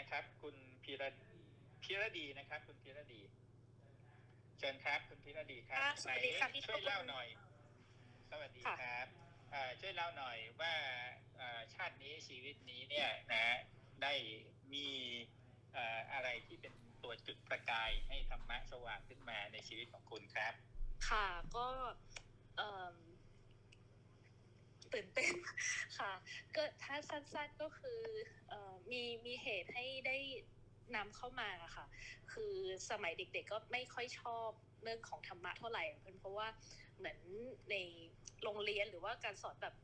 นะครับ คุณพีระพีระดีนะครับ คุณพีระดีเชิญครับ คุณพีระดีครับอ่าสวัสดีค่ะไหนพี่ช่วยชมเล่าหน่อย สวัสดีค่ะครับเอ่อช่วยเล่าหน่อยว่าเอ่อชาตินี้ชีวิตนี้เนี่ยนะได้มีเอ่ออะไรที่เป็นตัวจุดประกายให้ธรรมะสว่างขึ้นมาในชีวิตของคุณครับ ค่ะก็เอิ่ม ตื่นเต้นค่ะก็ถ้าสั้นๆก็คือเอ่อมีมีเหตุให้ได้นำเข้ามาค่ะ คือสมัยเด็กๆก็ไม่ค่อยชอบเรื่องของธรรมะเท่าไหร่เป็นเพราะว่าเหมือนในโรงเรียนหรือว่าการสอนแบบ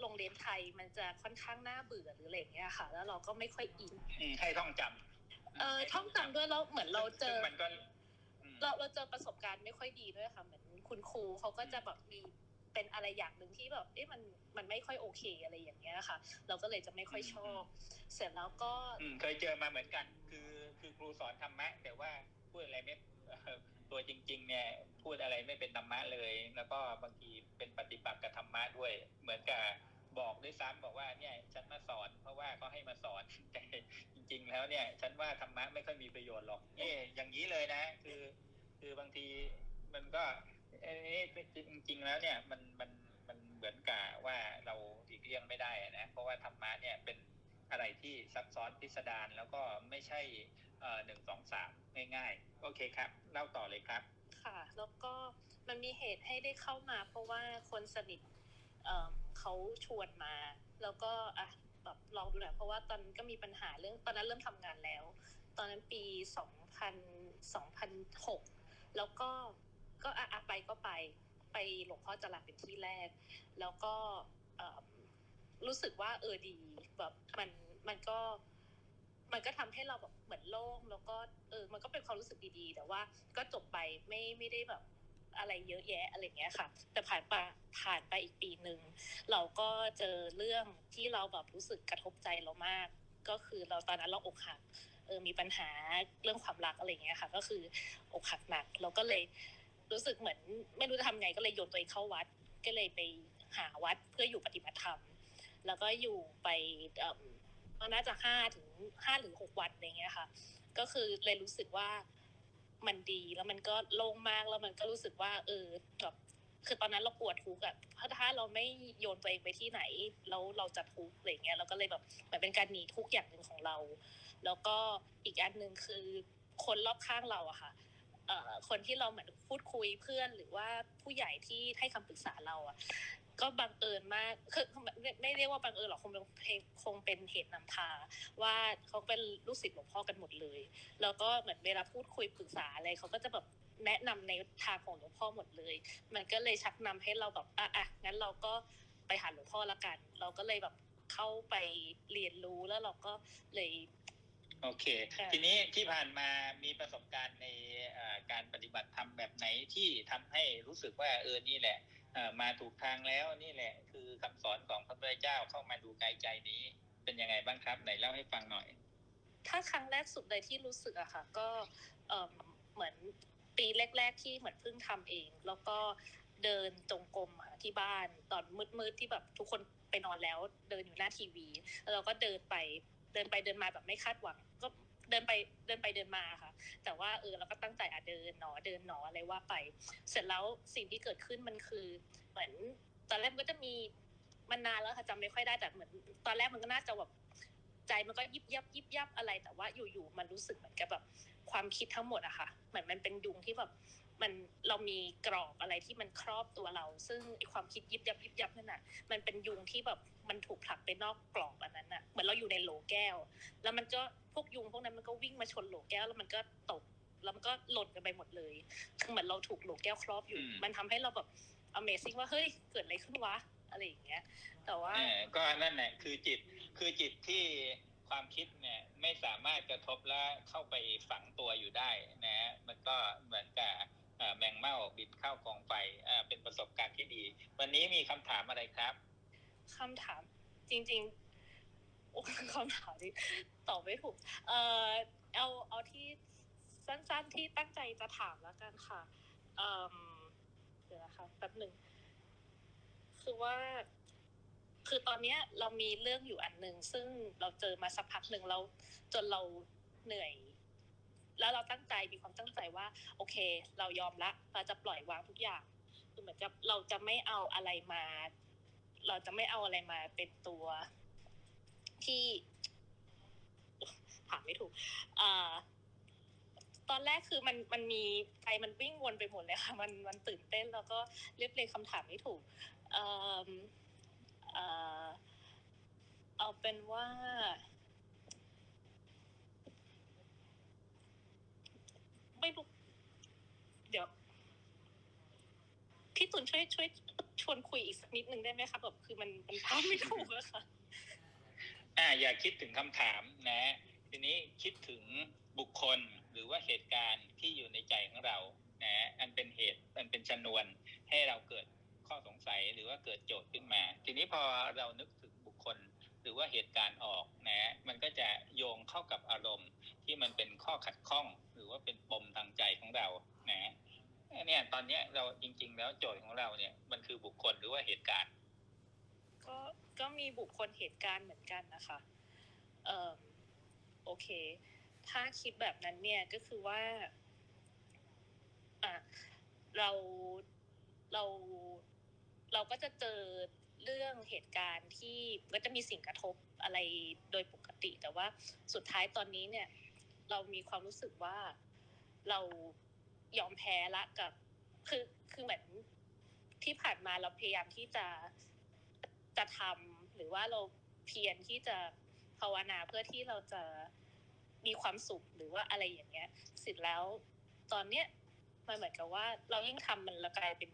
โรงเรียนไทยมันจะค่อนข้างน่าเบื่อหรืออะไรอย่างเงี้ยค่ะ แล้วเราก็ไม่ค่อยอินอืมให้ท่องจำเออท่องจำด้วยแล้วเหมือนเราเจซึ่องมันก็อืมเราเราเจอประสบการณ์ไม่ค่อยดีด้วยค่ะ เหมือนคุณครูเขาก็จะแบบมี เป็นอะไรอย่างหนึ่งที่แบบเอ๊ะมันมันไม่ค่อยโอเคอะไรอย่างเงี้ยค่ะ เราก็เลยจะไม่ค่อยชอบ เสร็จแล้วก็อืมเคยเจอมาเหมือนกัน คือคือครูสอนธรรมะ แต่ว่าพูดอะไรไม่เอ่อตัวจริง ๆ เนี่ยพูดอะไรไม่เป็นธรรมะเลย แล้วก็บางทีเป็นปฏิปักษ์กับธรรมะด้วย เหมือนกับบอกด้วยซ้ำบอกว่าเนี่ยฉันมาสอน เพราะว่าเขาให้มาสอนแต่จริง ๆ แล้วเนี่ย ฉันว่าธรรมะไม่ค่อยมีประโยชน์หรอกเอ๊ะอย่างนี้เลยนะ คือ คือบางทีมันก็ เอ๊ะจริงๆแล้วเนี่ยมันมันมันเหมือนกับว่าเราอีกเลี่ยงไม่ได้นะเพราะว่าธรรมะเนี่ยเป็นอะไรที่ซับซ้อนพิสดารแล้วก็ไม่ใช่หนึ่งสองสามง่ายๆ โอเคครับ เล่าต่อเลยครับ ค่ะ แล้วก็มันมีเหตุให้ได้เข้ามา เพราะว่าคนสนิทเออเขาชวนมา แล้วก็อะแบบลองดูหน่อยเพราะว่าตอนนั้นก็มีปัญหาเรื่องตอนนั้นเริ่มทำงานแล้ว ตอนนั้นปีสองพันสองพันหกแล้วก็ ก็อะไปก็ไปไปหลวงพ่อจรัสเป็นที่แรก แล้วก็รู้สึกว่าเออดีแบบมันมันก็มันก็ทำให้เราแบบเหมือนโล่งแล้วก็เออ มันก็เป็นความรู้สึกดีๆ แต่ว่าก็จบไปไม่ไม่ได้แบบอะไรเยอะแยะอะไรเงี้ยค่ะ แต่ผ่านไปผ่านไปอีกปีหนึ่งเราก็เจอเรื่องที่เราแบบรู้สึกกระทบใจเรามาก ก็คือเราตอนนั้นเราอกหักเออมีปัญหาเรื่องความรักอะไรเงี้ยค่ะ ก็คืออกหักหนักเราก็เลย รู้สึกเหมือนไม่รู้จะทำไงก็เลยโยนตัวเองเข้าวัด ก็เลยไปหาวัดเพื่ออยู่ปฏิบัติธรรม แล้วก็อยู่ไปเอิ่มน่าจะห้าถึงห้าหรือหกวันอะไรเงี้ยค่ะ ก็คือเลยรู้สึกว่ามันดีแล้วมันก็โล่งมากแล้วมันก็รู้สึกว่า เออแบบคือตอนนั้นเราปวดทุกข์อะถ้าถ้าเราไม่โยนตัวเองไปที่ไหนแล้วเราจะทุกข์อะไรเงี้ยเราก็เลยแบบเหมือนเป็นการหนีทุกข์อย่างหนึ่งของเรา แล้วก็อีกอันหนึ่งคือคนรอบข้างเราอะค่ะ คนที่เราเหมือนพูดคุยเพื่อนหรือว่าผู้ใหญ่ที่ให้คำปรึกษาเราอะก็บังเอิญมากคือไม่เรียกว่าบังเอิญหรอกคงเป็นคงเป็นเหตุนำพา ว่าเขาเป็นลูกศิษย์หลวงพ่อกันหมดเลย แล้วก็เหมือนเวลาพูดคุยปรึกษาอะไรเขาก็จะแบบแนะนำในทางของหลวงพ่อหมดเลย มันก็เลยชักนำให้เราแบบอะอะงั้นเราก็ไปหาหลวงพ่อละกัน เราก็เลยแบบเข้าไปเรียนรู้แล้วเราก็เลย โอเค ค่ะ ทีนี้ที่ผ่านมามีประสบการณ์ในเอ่อการปฏิบัติธรรมแบบไหนที่ทำให้รู้สึกว่าเออนี่แหละเอ่อมาถูกทางแล้วนี่แหละ คือคำสอนของพระพุทธเจ้าเข้ามาดูกายใจนี้ เป็นยังไงบ้างครับไหนเล่าให้ฟังหน่อย ถ้าครั้งแรกสุดเลยที่รู้สึกอะค่ะ ก็เอ่อเหมือนปีแรก ๆ ที่เหมือนเพิ่งทำเอง แล้วก็เดินจงกรมค่ะที่บ้านตอนมืดๆที่แบบทุกคนไปนอนแล้ว เดินอยู่หน้าทีวี แล้วเราก็เดินไปเดินไปเดินมาแบบไม่คาดหวังก็ เดินไปเดินไปเดินมาค่ะ แต่ว่าเออเราก็ตั้งใจอะเดินหนอเดินหนออะไรว่าไป เสร็จแล้วสิ่งที่เกิดขึ้นมันคือ เหมือนตอนแรกมันก็จะมีมันนานแล้วค่ะจำไม่ค่อยได้แต่เหมือน ตอนแรกมันก็น่าจะแบบใจมันก็ยิบยับยิบยับอะไร แต่ว่าอยู่ๆมันรู้สึกเหมือนกับแบบความคิดทั้งหมดอะค่ะเหมือนมันเป็นยุงที่แบบมันเรามีกรอบอะไรที่มันครอบตัวเรา ซึ่งไอความคิดยิบยับยิบยับนั่นน่ะมันเป็นยุงที่แบบ มันถูกผลักไปนอกกรอบอันนั้นน่ะเหมือนเราอยู่ในโหลแก้ว แล้วมันก็พวกยุงพวกนั้นมันก็วิ่งมาชนโหลแก้ว แล้วมันก็ตกแล้วมันก็หล่นกันไปหมดเลยคือเหมือนเราถูกโหลแก้วครอบอยู่อืมมันทำให้เราแบบ Amazing ว่าเฮ้ยเกิดอะไรขึ้นวะอะไรอย่างเงี้ย แต่ว่าเออก็นั่นแหละคือจิตคือจิตที่ความคิดเนี่ยไม่สามารถกระทบและเข้าไปฝังตัวอยู่ได้นะ มันก็เหมือนกับเอ่อแมงเม่าบินเข้ากองไฟอ่าเป็นประสบการณ์ที่ดี วันนี้มีคำถามอะไรครับ คำถาม จริงๆโอ้คำถามที่ตอบไม่ถูก เออเอาเอาที่สั้นๆที่ตั้งใจจะถามแล้วกันค่ะ เอมเดี๋ยวนะคะแป๊บหนึ่งคือว่า คือตอนเนี้ยเรามีเรื่องอยู่อันหนึ่งซึ่งเราเจอมาสักพักหนึ่งแล้วจนเราเหนื่อยแล้วเราตั้งใจมีความตั้งใจว่า โอเค เรายอมละเราจะปล่อยวางทุกอย่างคือเหมือนกับเราจะไม่เอาอะไรมา เราจะไม่เอาอะไรมาเป็นตัวที่ถามไม่ถูกอ่าตอนแรกคือมันมันมีใจมันวิ่งวนไปหมดเลยค่ะ มันมันตื่นเต้นแล้วก็เรียบเรียงคำถามไม่ถูกเอ่อเอ่อเอาเป็นว่า ไม่รู้เดี๋ยว พี่ตุนช่วยช่วย ชวนคุยอีกสักนิดนึงได้ไหมคะแบบคือมันมันพาไม่ถูกอะค่ะอ่าอย่าคิดถึงคำถามนะ ทีนี้คิดถึงบุคคลหรือว่าเหตุการณ์ที่อยู่ในใจของเรานะอันเป็นเหตุอันเป็นชนวนให้เราเกิดข้อสงสัยหรือว่าเกิดโจทย์ขึ้นมา ทีนี้พอเรานึกถึงบุคคลหรือว่าเหตุการณ์ออกนะมันก็จะโยงเข้ากับอารมณ์ที่มันเป็นข้อขัดข้อง หรือว่าเป็นปมทางใจของเรานะ เนี่ยตอนเนี้ยเราจริง ๆ แล้วโจทย์ของเราเนี่ย มันคือบุคคลหรือว่าเหตุการณ์ ก็ก็มีบุคคลเหตุการณ์เหมือนกันนะคะเออโอเค ถ้าคิดแบบนั้นเนี่ยก็คือว่าอะเราเราเราก็จะเจอเรื่องเหตุการณ์ที่ก็จะมีสิ่งกระทบอะไรโดยปกติ แต่ว่าสุดท้ายตอนนี้เนี่ย เรามีความรู้สึกว่าเรา ยอมแพ้ละกับ คือคือเหมือนที่ผ่านมาเราพยายามที่จะจะทำหรือว่าเราเพียรที่จะภาวนาเพื่อที่เราจะมีความสุขหรือว่าอะไรอย่างเงี้ยเสร็จแล้ว ตอนเนี้ยมันเหมือนกับว่า เรายิ่งทำมันเรากลายเป็น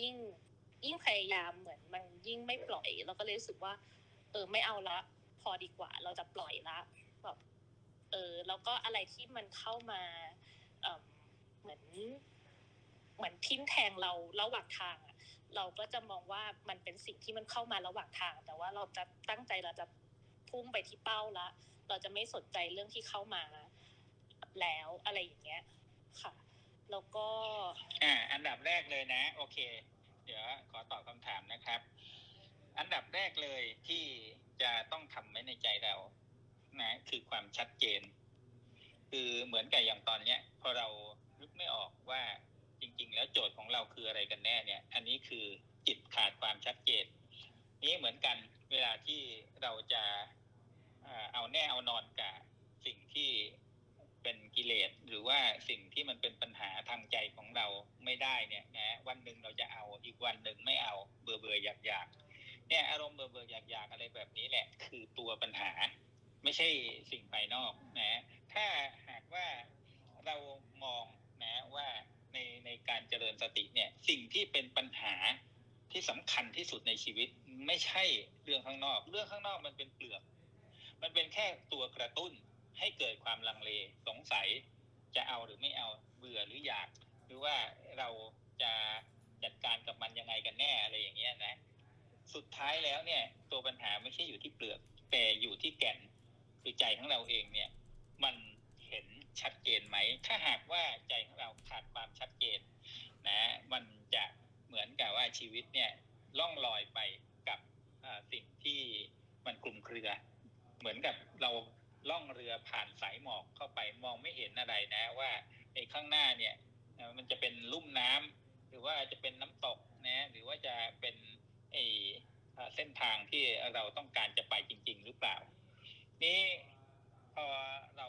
ยิ่งยิ่งพยายามเหมือนมันยิ่งไม่ปล่อยเราก็เลยรู้สึกว่า เออไม่เอาละ พอดีกว่า เราจะปล่อยละแบบเออแล้วก็อะไรที่มันเข้ามาเอ่อ เหมือนเหมือนทิ่มแทงเราระหว่างทางอะเราก็จะมองว่ามันเป็นสิ่งที่มันเข้ามาระหว่างทาง แต่ว่าเราจะตั้งใจเราจะพุ่งไปที่เป้าละ เราจะไม่สนใจเรื่องที่เข้ามาแล้วอะไรอย่างเงี้ย ค่ะ แล้วก็ อ่า อันดับแรกเลยนะ โอเค เดี๋ยวขอตอบคำถามนะครับ อันดับแรกเลยที่จะต้องทำไว้ในใจเรา นะ คือความชัดเจน คือเหมือนกับอย่างตอนเนี้ยพอเรา ไม่ออกว่าจริง ๆ แล้วโจทย์ของเราคืออะไรกันแน่เนี่ย อันนี้คือจิตขาดความชัดเจนนี้เหมือนกันเวลาที่เราจะเอาแน่เอานอนกับสิ่งที่เป็นกิเลสหรือว่าสิ่งที่มันเป็นปัญหาทางใจของเราไม่ได้เนี่ยนะวันหนึ่งเราจะเอาอีกวันหนึ่งไม่เอาเบื่อเบื่ออยากอยากเนี่ยอารมณ์เบื่อเบื่ออยากอยากอะไรแบบนี้แหละ คือตัวปัญหา ไม่ใช่สิ่งภายนอกนะถ้าหากว่ามองนะว่าในในการเจริญส ติเนี่ยสิ่งที่เป็นปัญหาที่สำคัญที่สุดในชีวิตไม่ใช่เรื่องข้างนอก เรื่องข้างนอกมันเป็นเปลือก มันเป็นแค่ตัวกระตุ้นให้เกิดความลังเลสงสัยจะเอาหรือไม่เอาเบื่อหรืออยาก หรือว่าเราจะจัดการกับมันยังไงกันแน่อะไรอย่างเงี้ยนะ สุดท้ายแล้วเนี่ย ตัวปัญหาไม่ใช่อยู่ที่เปลือก แต่อยู่ที่แก่นคือใจของเราเองเนี่ย มันเห็นชัดเจนไหม ถ้าหากว่าใจของเราขาดความชัดเจน นะมันจะเหมือนกับว่าชีวิตเนี่ยล่องลอยไปกับสิ่งที่มันคลุมเครือ เหมือนกับเราล่องเรือผ่านสายหมอกเข้าไปมองไม่เห็นอะไรนะว่าไอ้ข้างหน้าเนี่ยมันจะเป็นลุ่มน้ำหรือว่าจะเป็นน้ำตกนะหรือว่าจะเป็นไอเส้นทางที่เราต้องการจะไปจริง ๆ หรือเปล่า นี่พอเรา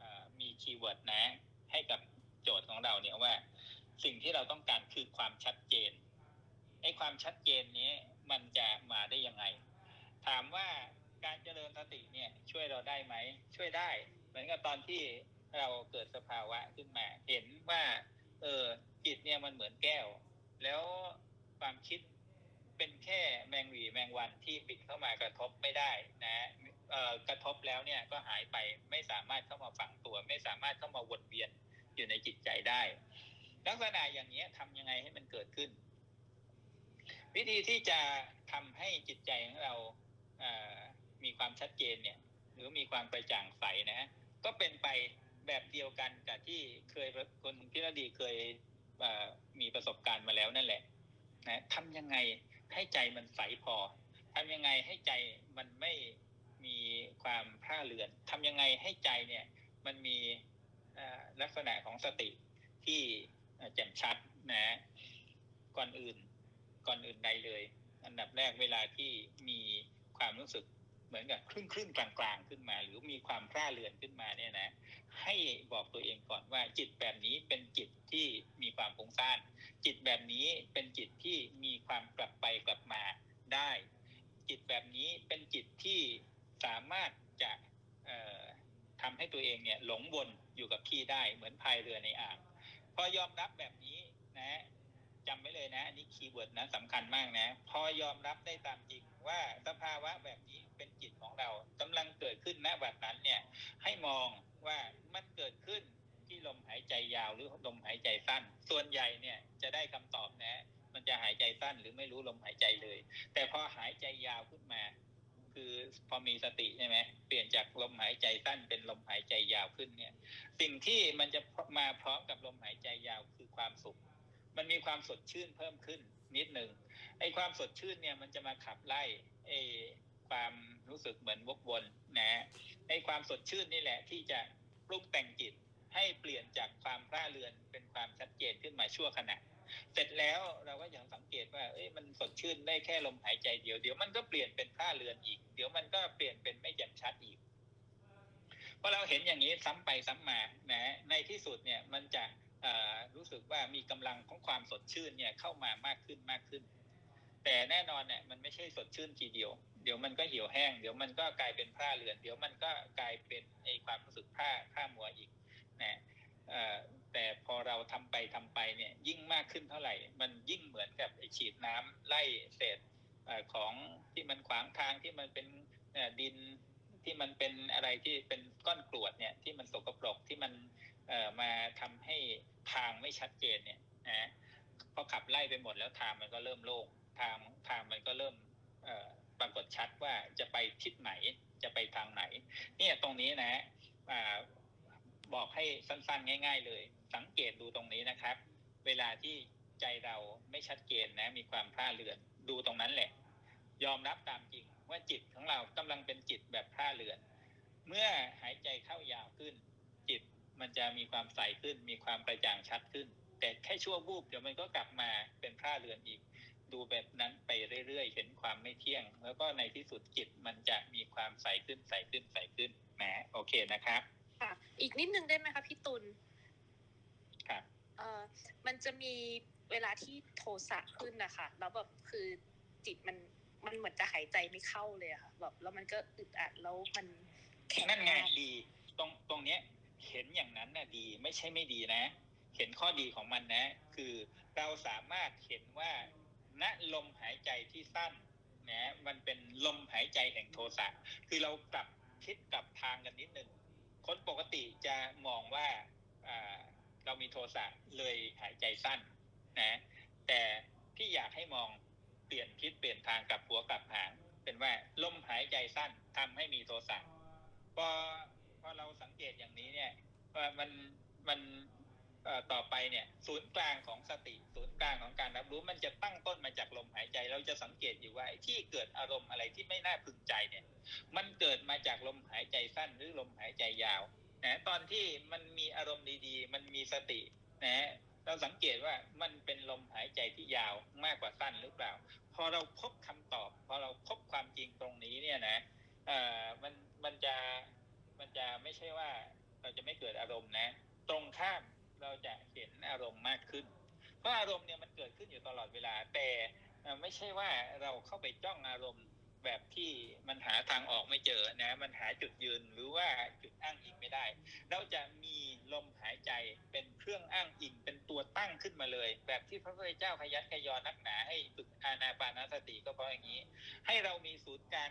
อ่ามีคีย์เวิร์ดนะ ให้กับโจทย์ของเราเนี่ยว่า สิ่งที่เราต้องการคือความชัดเจนไอ้ความชัดเจนนี้มันจะมาได้ยังไง ถามว่าการเจริญสติเนี่ยช่วยเราได้ไหม ช่วยได้ เหมือนกับตอนที่เราเกิดสภาวะขึ้นมา เห็นว่า เออจิตเนี่ยมันเหมือนแก้ว แล้วความคิดเป็นแค่แมงหวีแมงวันที่ปิดเข้ามากระทบไม่ได้นะกระทบแล้วเนี่ยก็หายไปไม่สามารถเข้ามาฝังตัว ไม่สามารถเข้ามาวนเวียนอยู่ในจิตใจได้ ลักษณะอย่างนี้ยทำยังไงให้มันเกิดขึ้น วิธีที่จะทำให้จิตใจของเรามีความชัดเจนเนี่ย หรือมีความกระจ่างใสนะก็เป็นไปแบบเดียวกันกับที่เคยคนพิรดีเคยมีประสบการณ์มาแล้วนั่นแหละนะทำยังไงให้ใจมันใสพอทำยังไงให้ใจมันไม่มีความพร่าเรือนทำยังไงให้ใจเนี่ยมันมีลักษณะของสติที่ แจ่มชัดนะก่อนอื่นก่อนอื่นใดเลย อันดับแรกเวลาที่มีความรู้สึกเหมือนกับครึ่งครึ่งกลางกลางขึ้นมา หรือมีความพร่าเรือนขึ้นมาเนี่ยนะ ให้บอกตัวเองก่อนว่าจิตแบบนี้เป็นจิตที่มีความฟุ้งซ่าน จิตแบบนี้เป็นจิตที่มีความกลับไปกลับมาได้ จิตแบบนี้เป็นจิตที่สามารถจะเอ่อทำให้ตัวเองเนี่ยหลงวนอยู่กับที่ได้เหมือนพายเรือในอ่าง พอยอมรับแบบนี้นะจำไว้เลยนะอันนี้คีย์เวิร์ดนะสำคัญมากนะ พอยอมรับได้ตามจริงว่าสภาวะแบบนี้เป็นจิตของเรากำลังเกิดขึ้นณบัดนั้นเนี่ย ให้มองว่ามันเกิดขึ้นที่ลมหายใจยาวหรือลมหายใจสั้น ส่วนใหญ่เนี่ยจะได้คำตอบนะ มันจะหายใจสั้นหรือไม่รู้ลมหายใจเลย แต่พอหายใจยาวขึ้นมา คือพอมีสติใช่ไหมเปลี่ยนจากลมหายใจสั้นเป็นลมหายใจยาวขึ้นเนี่ย สิ่งที่มันจะมาพร้อมกับลมหายใจยาวคือความสุข มันมีความสดชื่นเพิ่มขึ้นนิดหนึ่งไอ้ความสดชื่นเนี่ยมันจะมาขับไล่ไอ้ความรู้สึกเหมือนวกวนนะไอ้ความสดชื่นนี่แหละที่จะปลุกแต่งจิตให้เปลี่ยนจากความพร่าเรือนเป็นความชัดเจนขึ้นมาชั่วขณะ เสร็จแล้วเราก็ยังสังเกตว่าเอ้ยมันสดชื่นได้แค่ลมหายใจเดียว เดี๋ยวมันก็เปลี่ยนเป็นพร่าเรือนอีก เดี๋ยวมันก็เปลี่ยนเป็นไม่แจ่มชัดอีกพอเราเห็นอย่างนี้ซ้ำไปซ้ำมานะในที่สุดเนี่ยมันจะรู้สึกว่ามีกำลังของความสดชื่นเนี่ยเข้ามามากขึ้นมากขึ้น แต่แน่นอนเนี่ยมันไม่ใช่สดชื่นทีเดียว เดี๋ยวมันก็เหี่ยวแห้ง เดี๋ยวมันก็กลายเป็นผ้าเรือน เดี๋ยวมันก็กลายเป็นไอความรู้สึกผ้าผ้ามัวอีกนะเอ่อ แต่พอเราทำไปทำไปเนี่ยยิ่งมากขึ้นเท่าไหร่ มันยิ่งเหมือนกับไอฉีดน้ำไล่เศษของที่มันขวางทางที่มันเป็นดินที่มันเป็นอะไรที่เป็นก้อนกรวดเนี่ยที่มันสกปรกที่มันมาทำให้ทางไม่ชัดเจนเนี่ยนะพอขับไล่ไปหมดแล้วทางมันก็เริ่มโล่งทางทางมันก็เริ่มปรากฏชัดว่าจะไปทิศไหนจะไปทางไหน เนี่ยตรงนี้นะอบอกให้สั้นๆ ง่าย ๆ เลย สังเกตดูตรงนี้นะครับ เวลาที่ใจเราไม่ชัดเจนนะมีความพลาดเรือนดูตรงนั้นแหละ ยอมรับตามจริงว่าจิตของเรากำลังเป็นจิตแบบพลาดเรือน เมื่อหายใจเข้ายาวขึ้น จิตมันจะมีความใสขึ้น มีความกระจ่างชัดขึ้น แต่แค่ชั่ววูบเดี๋ยวมันก็กลับมาเป็นพลาดเรือนอีก ดูแบบนั้นไปเรื่อยๆ เห็นความไม่เที่ยง แล้วก็ในที่สุดจิตมันจะมีความใสขึ้นใสขึ้นใสขึ้นแหมโอเคนะครับค่ะอีกนิดนึงได้ไหมคะพี่ตุล เอ่อมันจะมีเวลาที่โทสะขึ้นนะคะแล้วแบบคือจิตมันมันเหมือนจะหายใจไม่เข้าเลยอะค่ะแบบแล้วมันก็อึดอัดแล้วมันแข็งนั่นไงดี ตรงตรงเนี้ยเห็นอย่างนั้นน่ะดีไม่ใช่ไม่ดีนะ เห็นข้อดีของมันนะ คือเราสามารถเห็นว่าณลมหายใจที่สั้นนะมันเป็นลมหายใจแห่งโทสะคือเรากลับคิดกลับทางกันนิดนึงคนปกติจะมองว่าอ่า เรามีโทสะเลยหายใจสั้นนะแต่พี่อยากให้มองเปลี่ยนทิศเปลี่ยนทางกลับหัวกลับหางเป็นว่าลมหายใจสั้นทำให้มีโทสะพอพอเราสังเกตอย่างนี้เนี่ยว่ามันมันต่อไปเนี่ยศูนย์กลางของสติศูนย์กลางของการรับรู้มันจะตั้งต้นมาจากลมหายใจ เราจะสังเกตอยู่ว่าที่เกิดอารมณ์อะไรที่ไม่น่าพึงใจเนี่ย มันเกิดมาจากลมหายใจสั้นหรือลมหายใจยาว นะตอนที่มันมีอารมณ์ดีๆ มันมีสตินะเราสังเกตว่ามันเป็นลมหายใจที่ยาวมากกว่าสั้นหรือเปล่า พอเราพบคำตอบ พอเราพบความจริงตรงนี้เนี่ยนะเอ่อมันมันจะมันจะไม่ใช่ว่าเราจะไม่เกิดอารมณ์นะ ตรงข้ามเราจะเห็นอารมณ์มากขึ้น เพราะอารมณ์เนี่ยมันเกิดขึ้นอยู่ตลอดเวลา แต่ไม่ใช่ว่าเราเข้าไปจ้องอารมณ์ แบบที่มันหาทางออกไม่เจอนะ มันหาจุดยืนหรือว่าจุดอ้างอิงไม่ได้ เราจะมีลมหายใจเป็นเครื่องอ้างอิงเป็นตัวตั้งขึ้นมาเลย แบบที่พระพุทธเจ้าขยันขยอนักหนา ให้ฝึกอานาปานสติก็เพราะอย่างนี้ ให้เรามีศูนย์กลาง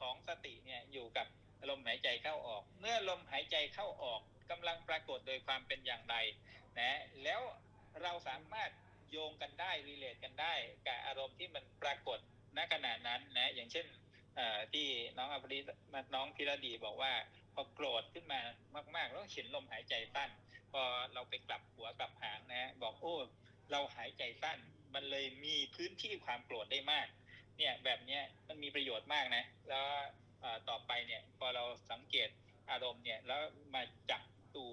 ของสติเนี่ยอยู่กับลมหายใจเข้าออก เมื่อลมหายใจเข้าออกกำลังปรากฏโดยความเป็นอย่างไรนะแล้วเราสามารถโยงกันได้รีเลทกันได้กับอารมณ์ที่มันปรากฏ ณขณะนั้นนะอย่างเช่นที่น้องอภริน้องพิรดีบอกว่าพอโกรธขึ้นมามาก ๆ แล้วเห็นลมหายใจสั้น พอเราไปกลับหัวกลับหางนะ บอกโอ้เราหายใจสั้น มันเลยมีพื้นที่ความโกรธได้มาก เนี่ยแบบเนี้ยมันมีประโยชน์มากนะ แล้วต่อไปเนี่ยพอเราสังเกตอารมณ์เนี่ยแล้วมาจับดู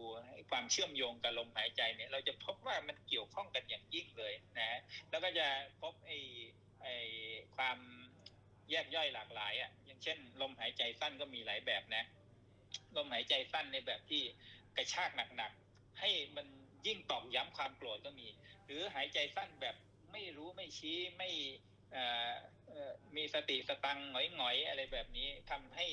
ความเชื่อมโยงกับลมหายใจเนี่ย เราจะพบว่ามันเกี่ยวข้องกันอย่างยิ่งเลยนะ แล้วก็จะพบไอ้ไอ้ ความแยกย่อยหลากหลายอะ อย่างเช่น ลมหายใจสั้นก็มีหลายแบบนะ ลมหายใจสั้นในแบบที่กระชากหนักๆ ให้มันยิ่งตอกย้ำความโกรธก็มี หรือหายใจสั้นแบบไม่รู้ไม่ชี้ไม่มีสติสตังค์หงอยๆอะไรแบบนี้ทำให้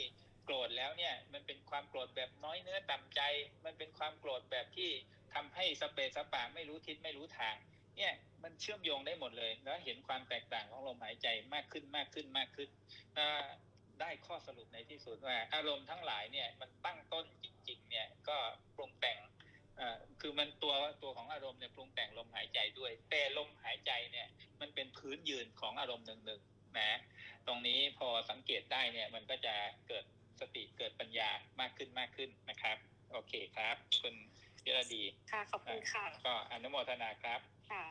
โกรธแล้วเนี่ย มันเป็นความโกรธแบบน้อยเนื้อต่ำใจ มันเป็นความโกรธแบบที่ทำให้สเปซสปะไม่รู้ทิศไม่รู้ทาง เนี่ยมันเชื่อมโยงได้หมดเลย แล้วเห็นความแตกต่างของลมหายใจมากขึ้นมากขึ้นมากขึ้นอ่าได้ข้อสรุปในที่สุดว่า อารมณ์ทั้งหลายเนี่ยมันตั้งต้นจริง ๆ เนี่ยก็ปรุงแต่งเอ่อคือมันตัวตัวของอารมณ์เนี่ยปรุงแต่งลมหายใจด้วย แต่ลมหายใจเนี่ยมันเป็นพื้นยืนของอารมณ์หนึ่งๆนะตรงนี้พอสังเกตได้เนี่ยมันก็จะเกิดสติเกิดปัญญามากขึ้นมากขึ้นนะครับ โอเคครับ คุณเยรดีค่ะขอบคุณค่ะ ก็อนุโมทนาครับค่ะ